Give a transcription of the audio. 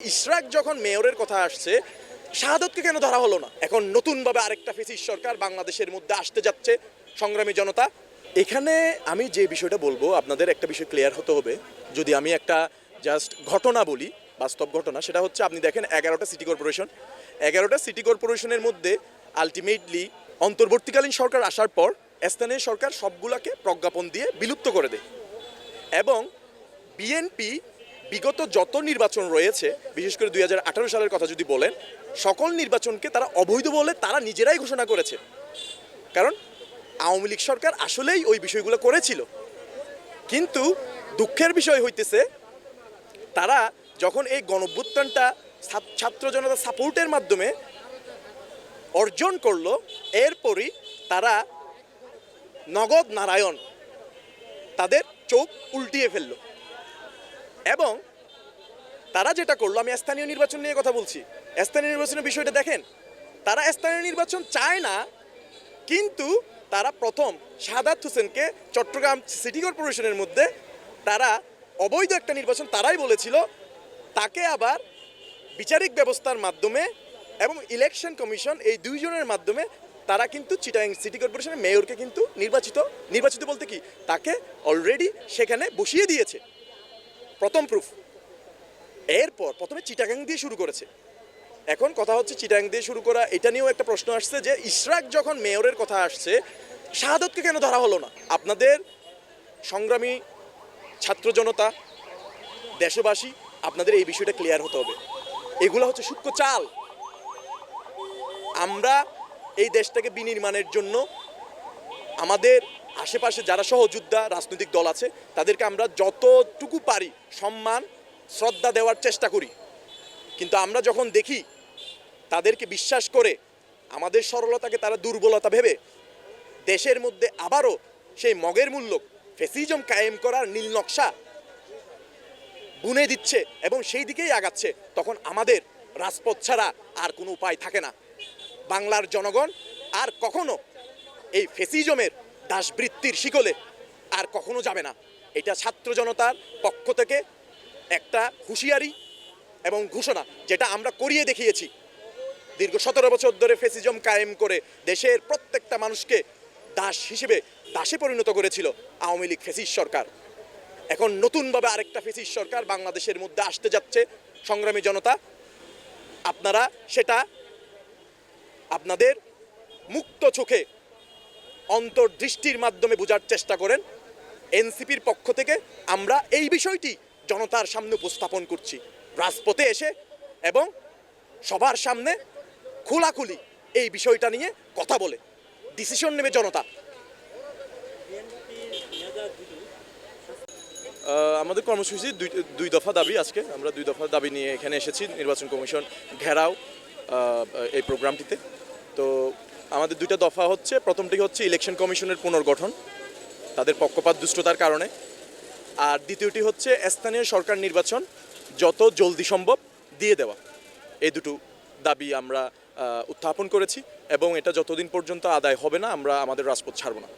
ইশরাক যখন মেয়রের কথা আসছে, শাহাদতকে কেন ধরা হলো না? এখন নতুনভাবে আরেকটা ফেসিস সরকার বাংলাদেশের মধ্যে আসতে যাচ্ছে, সংগ্রামী জনতা। এখানে আমি যে বিষয়টা বলব, আপনাদের একটা বিষয় ক্লিয়ার হতে হবে। যদি আমি একটা জাস্ট ঘটনা বলি, বাস্তব ঘটনা, সেটা হচ্ছে আপনি দেখেন এগারোটা সিটি কর্পোরেশন এগারোটা সিটি কর্পোরেশনের মধ্যে আলটিমেটলি অন্তর্বর্তীকালীন সরকার আসার পর স্থানীয় সরকার সবগুলাকে প্রজ্ঞাপন দিয়ে বিলুপ্ত করে দেয়। এবং বিএনপি বিগত যত নির্বাচন রয়েছে, বিশেষ করে দুই হাজার আঠারো সালের কথা যদি বলেন, সকল নির্বাচনকে তারা অবৈধ বলে তারা নিজেরাই ঘোষণা করেছে। কারণ আওয়ামী লীগ সরকার আসলেই ওই বিষয়গুলো করেছিল। কিন্তু দুঃখের বিষয় হইতেছে, তারা যখন এই গণভ্যুত্থানটা ছাত্র- জনতা সাপোর্টের মাধ্যমে অর্জন করল, এরপরই তারা নগদ নারায়ণ তাদের চোখ উল্টিয়ে ফেলল। এবং তারা যেটা করল, আমি স্থানীয় নির্বাচন নিয়ে কথা বলছি। স্থানীয় নির্বাচনের বিষয়টা দেখেন, তারা স্থানীয় নির্বাচন চায় না, কিন্তু তারা প্রথম সাদাত হোসেনকে চট্টগ্রাম সিটি কর্পোরেশনের মধ্যে তারা অবৈধ একটা নির্বাচন তারাই বলেছিল, তাকে আবার বিচারিক ব্যবস্থার মাধ্যমে এবং ইলেকশন কমিশন এই দুইজনের মাধ্যমে তারা কিন্তু চিটাং সিটি কর্পোরেশনের মেয়রকে কিন্তু নির্বাচিত নির্বাচিত বলতে কি, তাকে অলরেডি সেখানে বসিয়ে দিয়েছে। প্রথম প্রুফ এরপর প্রথমে চিটাগাং দিয়ে শুরু করেছে। এখন কথা হচ্ছে চিটাং দিয়ে শুরু করা, এটা নিয়েও একটা প্রশ্ন আসছে যে ইশরাক যখন মেয়রের কথা আসছে, শাহাদতকে কেন ধরা হলো না? আপনাদের সংগ্রামী ছাত্র জনতা, দেশবাসী, আপনাদের এই বিষয়টা ক্লিয়ার হতে হবে। এগুলো হচ্ছে সূক্ষ্ম চাল। আমরা এই দেশটাকে বিনির্মাণের জন্য আমাদের আশেপাশে যারা সহযোদ্ধা, রাজনৈতিক দল আছে, তাদেরকে আমরা যতটুকু পারি সম্মান, শ্রদ্ধা দেওয়ার চেষ্টা করি। কিন্তু আমরা যখন দেখি তাদেরকে বিশ্বাস করে আমাদের সরলতাকে তারা দুর্বলতা ভেবে দেশের মধ্যে আবারও সেই মগের মূল্য, ফেসিজম কায়েম করার নীল নকশা বুনে দিচ্ছে এবং সেই দিকেই আগাচ্ছে, তখন আমাদের রাজপথ ছাড়া আর কোনো উপায় থাকে না। বাংলার জনগণ আর কখনো এই ফেসিজমের দাসবৃত্তির শিকলে আর কখনো যাবে না। এটা ছাত্র জনতার পক্ষ থেকে একটা হুঁশিয়ারি এবং ঘোষণা, যেটা আমরা করিয়ে দেখিয়েছি। দীর্ঘ সতেরো বছর ধরে ফেসিজম কায়েম করে দেশের প্রত্যেকটা মানুষকে দাস হিসেবে দাসে পরিণত করেছিল আওয়ামী লীগ ফেসিস সরকার। এখন নতুনভাবে আরেকটা ফেসিস সরকার বাংলাদেশের মধ্যে আসতে যাচ্ছে সংগ্রামী জনতা। আপনারা সেটা আপনাদের মুক্ত চোখে অন্তর্দৃষ্টির মাধ্যমে বোঝার চেষ্টা করেন। এনসিপির পক্ষ থেকে আমরা এই বিষয়টি জনতার সামনে উপস্থাপন করছি। রাজপথে এসে এবং সবার সামনে খোলাখুলি এই বিষয়টা নিয়ে কথা বলে। ডিসিশন নেবে জনতা। আমাদের কর্মসূচি দুই দুই দফা দাবি আজকে। আমরা দুই দফা দাবি নিয়ে এখানে এসেছি। নির্বাচন কমিশন ঘেরাও এই প্রোগ্রামটিতে। তো আমাদের দুইটা দফা হচ্ছে। প্রথমটি হচ্ছে ইলেকশন কমিশনের পুনর্গঠন, তাদের পক্ষপাত দুষ্টতার কারণে। আর দ্বিতীয়টি হচ্ছে স্থানীয় সরকার নির্বাচন, যত জলদি সম্ভব দিয়ে দেওয়া। এই দুটো দাবি আমরা উত্থাপন করেছি এবং এটা যতদিন পর্যন্ত আদায় হবে না, আমরা আমাদের রাজপথ ছাড়ব না।